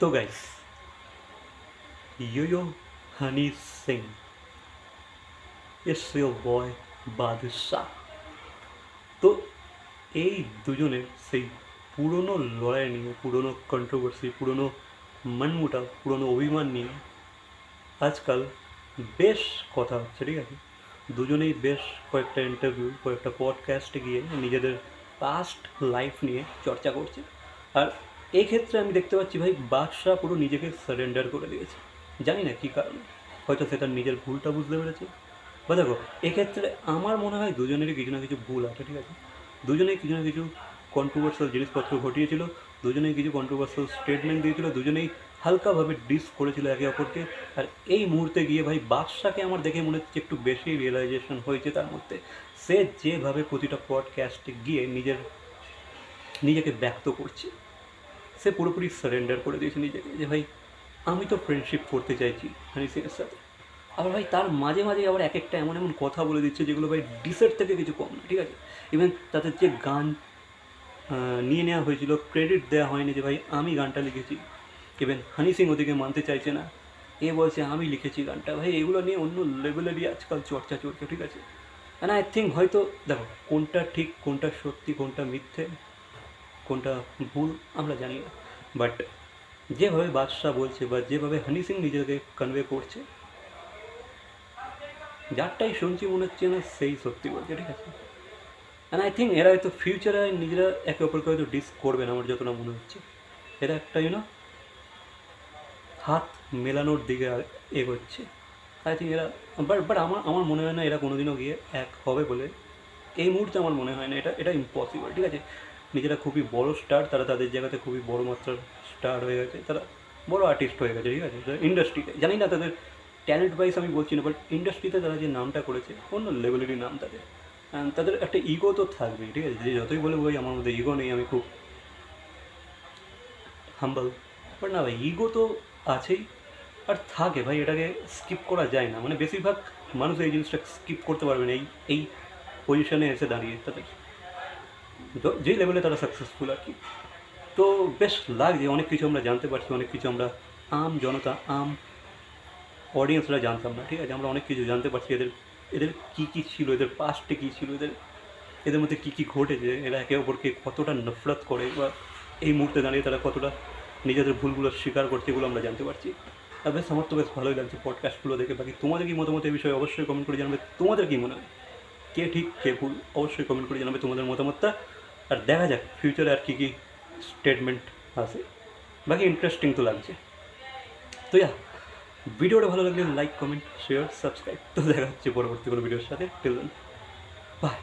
তো guys yo Honey Singh it's your boy Badshah তো এই দুজনের সেই পুরনো লড়াই নিয়ে, পুরনো কন্ট্রোভার্সি পুরনো মনমুটা, পুরনো অভিমান নিয়ে আজকাল বেশ কথা হচ্ছে, ঠিক আছে? দুজনেই বেশ কয়েকটা ইন্টারভিউ কয়েকটা পডকাস্টে গিয়ে নিজেদের পাস্ট লাইফ নিয়ে চর্চা করছে। আর এই ক্ষেত্রে আমি দেখতে পাচ্ছি ভাই, বাদশাহ পুরো নিজেকে সারেন্ডার করে দিয়েছে। জানি না কী কারণে। হয়তো সে তার নিজের ভুলটা বুঝতে পেরেছে। বা দেখো, এক্ষেত্রে আমার মনে হয় দুজনেরই কিছু না কিছু ভুল আছে, ঠিক আছে? দুজনেই কিছু না কিছু কন্ট্রোভার্সাল জিনিসপত্র ঘটিয়েছিল, দুজনেই কিছু কন্ট্রোভার্সাল স্টেটমেন্ট দিয়েছিল, দুজনেই হালকাভাবে ডিস করেছিল একে অপরকে। আর এই মুহূর্তে গিয়ে ভাই বাদশাকে আমার দেখে মনে হচ্ছে একটু বেশি রিয়েলাইজেশন হয়েছে তার মধ্যে। সে যেভাবে প্রতিটা পডকাস্টে গিয়ে নিজের, নিজেকে ব্যক্ত করছে। সে পুরোপুরি সারেন্ডার করে দিয়েছে নিজেকে যে ভাই, আমি তো ফ্রেন্ডশিপ করতে চাইছি হানি সিংয়ের সাথে। আবার ভাই, তার মাঝে মাঝে আবার এক একটা এমন এমন কথা বলে দিচ্ছে যেগুলো ভাই ডিসের থেকে কিছু কম না, ঠিক আছে? ইভেন তাদের যে গান নিয়ে নেওয়া হয়েছিল ক্রেডিট দেওয়া হয়নি যে ভাই, আমি গানটা লিখেছি। ইভেন হানি সিং ওদিকে মানতে চাইছে না। এ বলছে, আমি লিখেছি গানটা। ভাই, এগুলো নিয়ে অন্য লেভেলেরই আজকাল চর্চা চলছে, ঠিক আছে? অ্যান্ড আই থিঙ্ক হয়তো, দেখো, কোনটা ঠিক, কোনটা সত্যি, কোনটা মিথ্যে কোনটা ভুল আমরা জানি না। বাট যেভাবে বাদশাহ বলছে বা যেভাবে হানি সিং নিজেকে কনভে করছে, যারটাই শুনছি মনে হচ্ছে না সেই সত্যি বলছে, ঠিক আছে? অ্যান্ড আই থিঙ্ক এরা হয়তো ফিউচারে নিজেরা একে অপরকে হয়তো ডিস করবে না, আমার যতটা মনে হচ্ছে। এরা একটা ইউনো হাত মেলানোর দিকে এগোচ্ছে আই থিঙ্ক এরা বাট বাট আমার আমার মনে হয় না এরা কোনোদিনও গিয়ে এক হবে বলে। এই মুহূর্তে আমার মনে হয় না, এটা এটা ইম্পসিবল ঠিক আছে? নিজেরা খুবই বড় স্টার তারা তাদের জায়গাতে খুবই বড় মাত্রার স্টার হয়ে গেছে, তারা বড় আর্টিস্ট হয়ে গেছে, ঠিক আছে? ইন্ডাস্ট্রিতে জানি না তাদের ট্যালেন্ট ওয়াইজ আমি বলছি না বাট ইন্ডাস্ট্রিতে তারা যে নামটা করেছে, অন্য লেভেলেরই নাম তাদের। তাদের একটা ইগো তো থাকবেই, ঠিক আছে? যে যতই বলে ভাই আমার মধ্যে ইগো নেই, আমি খুব হাম্বল বাট না ভাই ইগো তো আছেই, আর থাকে ভাই, এটাকে স্কিপ করা যায় না। মানে বেশিরভাগ মানুষ এই জিনিসটা স্কিপ করতে পারবে না, এই এই পজিশনে এসে দাঁড়িয়ে তাদের যেই লেভেলে তারা সাকসেসফুল আর কি। তো বেশ লাগছে, অনেক কিছু আমরা জানতে পারছি, অনেক কিছু আমরা আম, জনতা আম অডিয়েন্সরা জানতাম না, ঠিক আছে? আমরা অনেক কিছু জানতে পারছি, এদের এদের কী কী ছিল, এদের পাস্টে কী ছিল, এদের এদের মধ্যে কী কী ঘটেছে, এরা একে অপরকে কতটা নফরত করে, বা এই মুহূর্তে দাঁড়িয়ে তারা কতটা নিজেদের ভুলগুলো স্বীকার করছে এগুলো আমরা জানতে পারছি। আর বেশ, আমার তো বেশ ভালোই লাগছে পডকাস্টগুলো দেখে। বাকি তোমাদের কি মতামত এই বিষয়ে অবশ্যই কমেন্ট করে জানাবে। তোমাদের কী মনে হয়? কে ঠিক, কে ভুল? অবশ্যই কমেন্ট করে জানাবে তোমাদের মতামতটা। আর দেখা যাক ফিউচারে আর কী কী স্টেটমেন্ট আছে। বাকি ইন্টারেস্টিং তো লাগছে। তো ইয়া ভিডিওটা ভালো লাগলে লাইক কমেন্ট শেয়ার সাবস্ক্রাইব তো দেখা হচ্ছে পরবর্তী কোনো ভিডিওর সাথে। Till by